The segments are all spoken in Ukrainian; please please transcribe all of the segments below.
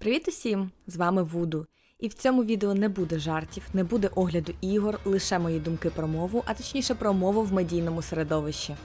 Привіт усім! З вами Вуду. І в цьому відео не буде жартів, не буде огляду ігор, лише мої думки про мову, а точніше про мову в медійному середовищі.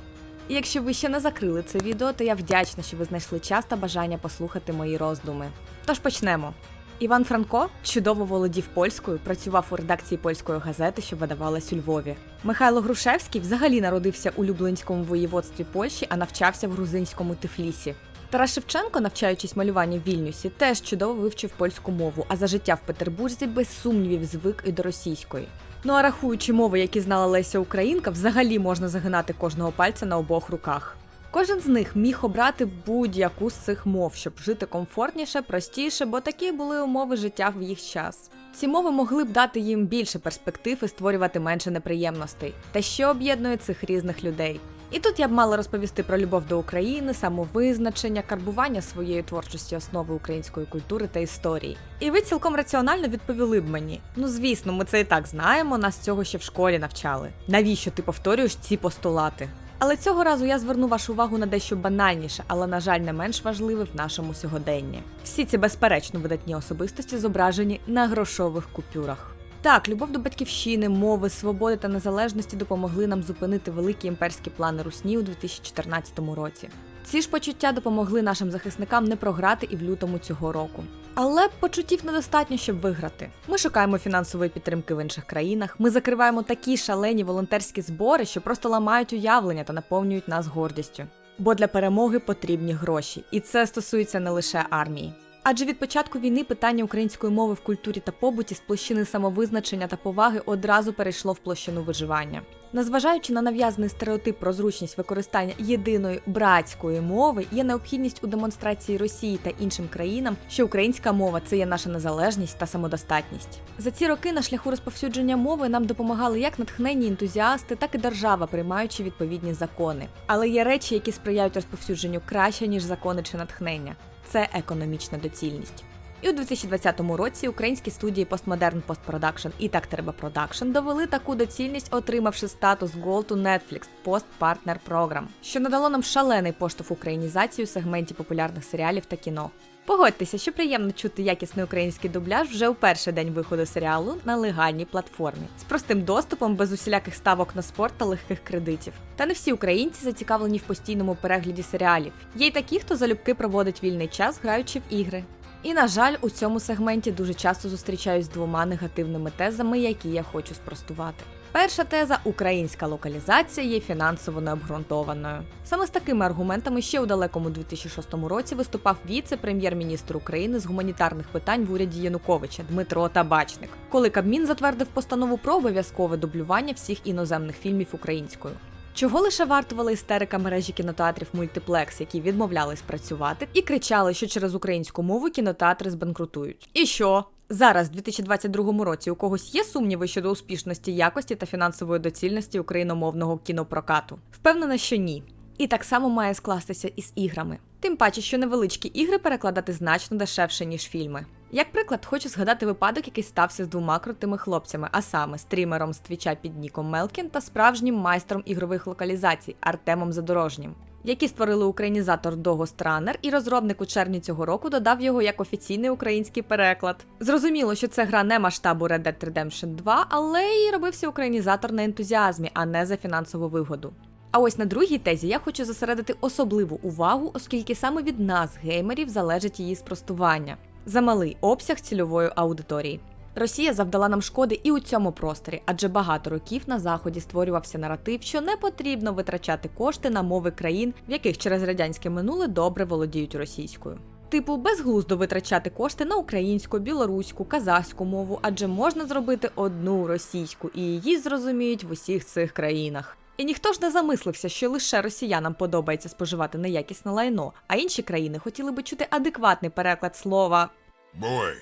І якщо ви ще не закрили це відео, то я вдячна, що ви знайшли час та бажання послухати мої роздуми. Тож почнемо. Іван Франко чудово володів польською, працював у редакції польської газети, що видавалась у Львові. Михайло Грушевський взагалі народився у Люблинському воєводстві Польщі, а навчався в грузинському Тифлісі. Тарас Шевченко, навчаючись малюванню в Вільнюсі, теж чудово вивчив польську мову, а за життя в Петербурзі без сумнівів звик і до російської. Ну а рахуючи мови, які знала Леся Українка, взагалі можна загинати кожного пальця на обох руках. Кожен з них міг обрати будь-яку з цих мов, щоб жити комфортніше, простіше, бо такі були умови життя в їх час. Ці мови могли б дати їм більше перспектив і створювати менше неприємностей. Та що об'єднує цих різних людей? І тут я б мала розповісти про любов до України, самовизначення, карбування своєї творчості основи української культури та історії. І ви цілком раціонально відповіли б мені: ну звісно, ми це і так знаємо, нас цього ще в школі навчали. Навіщо ти повторюєш ці постулати? Але цього разу я зверну вашу увагу на дещо банальніше, але, на жаль, не менш важливе в нашому сьогоденні. Всі ці безперечно видатні особистості зображені на грошових купюрах. Так, любов до батьківщини, мови, свободи та незалежності допомогли нам зупинити великі імперські плани Русні у 2014 році. Ці ж почуття допомогли нашим захисникам не програти і в лютому цього року. Але почуттів недостатньо, щоб виграти. Ми шукаємо фінансової підтримки в інших країнах. Ми закриваємо такі шалені волонтерські збори, що просто ламають уявлення та наповнюють нас гордістю. Бо для перемоги потрібні гроші, і це стосується не лише армії. Адже від початку війни питання української мови в культурі та побуті з площини самовизначення та поваги одразу перейшло в площину виживання. Незважаючи на нав'язаний стереотип про зручність використання єдиної братської мови, є необхідність у демонстрації Росії та іншим країнам, що українська мова це є наша незалежність та самодостатність. За ці роки на шляху розповсюдження мови нам допомагали як натхненні ентузіасти, так і держава, приймаючи відповідні закони. Але є речі, які сприяють розповсюдженню краще ніж закони чи натхнення це економічна доцільність. І у 2020 році українські студії Postmodern Post-Production і Так Треба Production довели таку доцільність, отримавши статус Gold у Netflix Post Partner Program, що надало нам шалений поштовх українізації у сегменті популярних серіалів та кіно. Погодьтеся, що приємно чути якісний український дубляж вже у перший день виходу серіалу на легальній платформі з простим доступом, без усіляких ставок на спорт та легких кредитів. Та не всі українці зацікавлені в постійному перегляді серіалів. Є й такі, хто залюбки проводить вільний час, граючи в ігри. І на жаль, у цьому сегменті дуже часто зустрічаюсь з двома негативними тезами, які я хочу спростувати. Перша теза українська локалізація є фінансово необґрунтованою. Саме з такими аргументами ще у далекому 2006 році виступав віце-прем'єр-міністр України з гуманітарних питань в уряді Януковича Дмитро Табачник, коли Кабмін затвердив постанову про обов'язкове дублювання всіх іноземних фільмів українською. Чого лише вартувала істерика мережі кінотеатрів Мультиплекс, які відмовлялись працювати, і кричали, що через українську мову кінотеатри збанкрутують. І що? Зараз, в 2022 році, у когось є сумніви щодо успішності, якості та фінансової доцільності україномовного кінопрокату? Впевнена, що ні. І так само має скластися із іграми. Тим паче, що невеличкі ігри перекладати значно дешевше, ніж фільми. Як приклад, хочу згадати випадок, який стався з двома крутими хлопцями, а саме стрімером з твіча під Ніком Мелкін та справжнім майстром ігрових локалізацій Артемом Задорожнім, які створили українізатор Дого Странер, і розробник у червні цього року додав його як офіційний український переклад. Зрозуміло, що це гра не масштабу Red Dead Redemption 2, але і робився українізатор на ентузіазмі, а не за фінансову вигоду. А ось на другій тезі я хочу зосередити особливу увагу, оскільки саме від нас, геймерів, залежить її спростування замалий обсяг цільової аудиторії. Росія завдала нам шкоди і у цьому просторі, адже багато років на заході створювався наратив, що не потрібно витрачати кошти на мови країн, в яких через радянське минуле добре володіють російською. Типу, безглуздо витрачати кошти на українську, білоруську, казахську мову, адже можна зробити одну російську, і її зрозуміють в усіх цих країнах. І ніхто ж не замислився, що лише росіянам подобається споживати неякісне лайно, а інші країни хотіли би чути адекватний переклад слова Бой,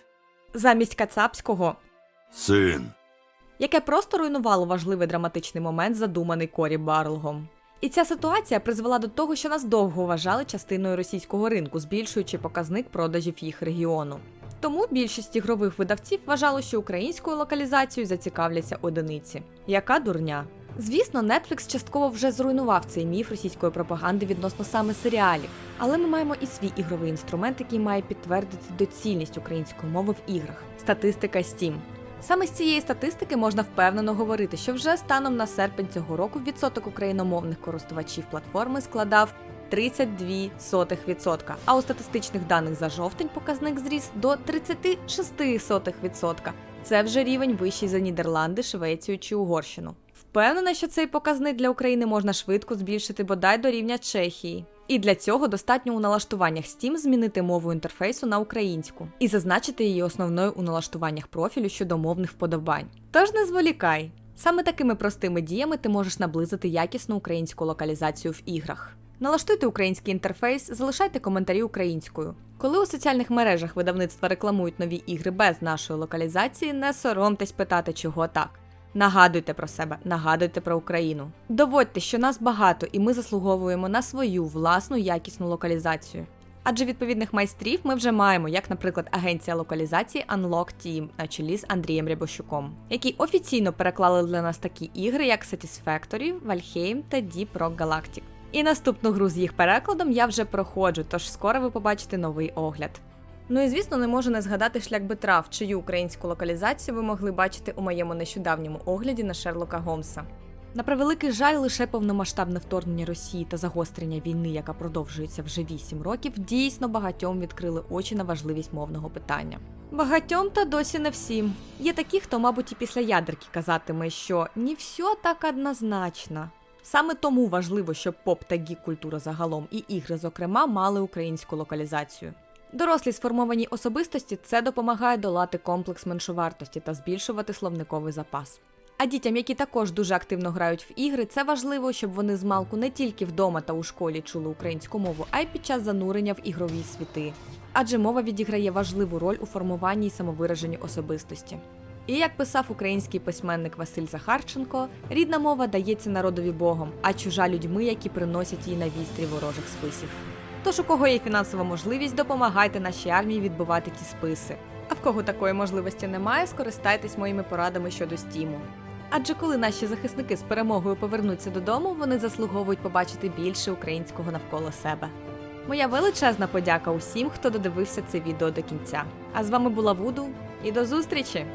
замість кацапського, син, яке просто руйнувало важливий драматичний момент, задуманий Корі Барлгом. І ця ситуація призвела до того, що нас довго вважали частиною російського ринку, збільшуючи показник продажів їх регіону. Тому більшість ігрових видавців вважало, що українською локалізацією зацікавляться одиниці. Яка дурня? Звісно, Netflix частково вже зруйнував цей міф російської пропаганди відносно саме серіалів, але ми маємо і свій ігровий інструмент, який має підтвердити доцільність української мови в іграх статистика Steam. Саме з цієї статистики можна впевнено говорити, що вже станом на серпень цього року відсоток україномовних користувачів платформи складав 32%, а у статистичних даних за жовтень показник зріс до 36%. Це вже рівень вищий за Нідерланди, Швецію чи Угорщину. Впевнена, що цей показник для України можна швидко збільшити бодай до рівня Чехії. І для цього достатньо у налаштуваннях Steam змінити мову інтерфейсу на українську і зазначити її основною у налаштуваннях профілю щодо мовних вподобань. Тож не зволікай. Саме такими простими діями ти можеш наблизити якісну українську локалізацію в іграх. Налаштуйте український інтерфейс, залишайте коментарі українською. Коли у соціальних мережах видавництва рекламують нові ігри без нашої локалізації, не соромтесь питати, чого так. Нагадуйте про себе, нагадуйте про Україну. Доводьте, що нас багато, і ми заслуговуємо на свою власну якісну локалізацію. Адже відповідних майстрів ми вже маємо, як, наприклад, агенція локалізації Unlock Team на чолі з Андрієм Рябощуком, які офіційно переклали для нас такі ігри, як Satisfactory, Valheim та Deep Rock Galactic. І наступну гру з їх перекладом я вже проходжу, тож скоро ви побачите новий огляд. Ну і звісно, не можу не згадати шлях Бетрав, чию українську локалізацію ви могли бачити у моєму нещодавньому огляді на Шерлока Голмса. На превеликий жаль, лише повномасштабне вторгнення Росії та загострення війни, яка продовжується вже 8 років, дійсно багатьом відкрили очі на важливість мовного питання. Багатьом та досі не всім. Є такі, хто, мабуть, і після ядерки казатиме, що не все так однозначно. Саме тому важливо, щоб поп та гік культура загалом і ігри, зокрема, мали українську локалізацію. Дорослі сформовані особистості це допомагає долати комплекс меншовартості та збільшувати словниковий запас. А дітям, які також дуже активно грають в ігри, це важливо, щоб вони з малку не тільки вдома та у школі чули українську мову, а й під час занурення в ігрові світи. Адже мова відіграє важливу роль у формуванні й самовираженні особистості. І як писав український письменник Василь Захарченко, рідна мова дається народові Богом, а чужа людьми, які приносять її на вістрі ворожих списів. Тож, у кого є фінансова можливість, допомагайте нашій армії відбувати ті списи. А в кого такої можливості немає, скористайтесь моїми порадами щодо стіму. Адже коли наші захисники з перемогою повернуться додому, вони заслуговують побачити більше українського навколо себе. Моя величезна подяка усім, хто додивився це відео до кінця. А з вами була Вуду і до зустрічі!